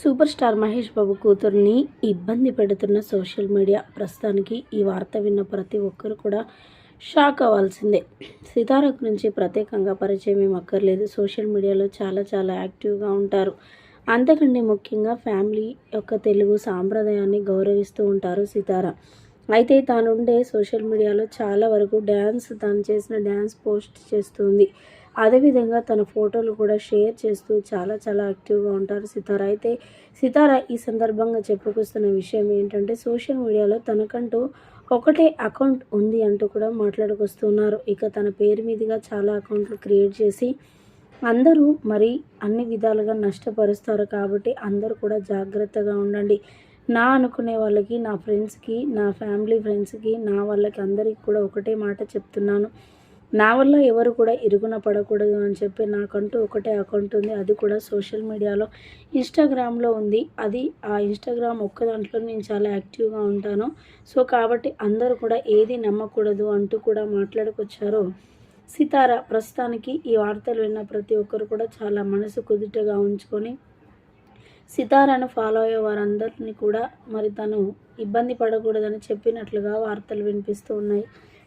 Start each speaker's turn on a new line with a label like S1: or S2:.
S1: Super star Mahesh Babu కూతుర్ని ఇబ్బంది పెడుతున్న సోషల్ మీడియా. ప్రస్తుతానికి ఈ వార్త విన్న ప్రతి ఒక్కరు కూడా షాక్ అవ్వాల్సిందే. సితార గురించి ప్రత్యేకంగా పరిచయం ఏం అక్కర్లేదు. సోషల్ మీడియాలో చాలా చాలా యాక్టివ్గా ఉంటారు. అంతకంటే ముఖ్యంగా ఫ్యామిలీ యొక్క తెలుగు సాంప్రదాయాన్ని గౌరవిస్తూ ఉంటారు సితార. అయితే తానుండే సోషల్ మీడియాలో చాలా వరకు డ్యాన్స్ తాను చేసిన డ్యాన్స్ పోస్ట్ చేస్తుంది. అదేవిధంగా తన ఫోటోలు కూడా షేర్ చేస్తూ చాలా చాలా యాక్టివ్గా ఉంటారు సితార. అయితే సితార ఈ సందర్భంగా చెప్పుకొస్తున్న విషయం ఏంటంటే సోషల్ మీడియాలో తనకంటూ ఒకటే అకౌంట్ ఉంది అంటూ కూడా మాట్లాడుకొస్తున్నారు. ఇక తన పేరు మీదుగా చాలా అకౌంట్లు క్రియేట్ చేసి అందరూ మరి అన్ని విధాలుగా నష్టపరుస్తారు కాబట్టి అందరూ కూడా జాగ్రత్తగా ఉండండి. నా అనుకునే వాళ్ళకి నా ఫ్రెండ్స్కి నా ఫ్యామిలీ ఫ్రెండ్స్కి నా వాళ్ళకి అందరికీ కూడా ఒకటే మాట చెప్తున్నాను. నా వల్ల ఎవరు కూడా ఇరుగున పడకూడదు అని చెప్పి నాకంటూ ఒకటే అకౌంట్ ఉంది. అది కూడా సోషల్ మీడియాలో ఇన్స్టాగ్రామ్లో ఉంది. అది ఆ ఇన్స్టాగ్రామ్ ఒక్క దాంట్లో నేను చాలా యాక్టివ్గా ఉంటాను. సో కాబట్టి అందరూ కూడా ఏది నమ్మకూడదు అంటూ కూడా మాట్లాడుకొచ్చారు సితార ప్రస్తుతానికి ఈ వార్తలు విన్న ప్రతి ఒక్కరు కూడా చాలా మనసు కుదుటగా ఉంచుకొని సితారాను ఫాలో అయ్యే వారందరినీ కూడా మరి తను ఇబ్బంది పడకూడదని చెప్పినట్లుగా వార్తలు వినిపిస్తూ ఉన్నాయి.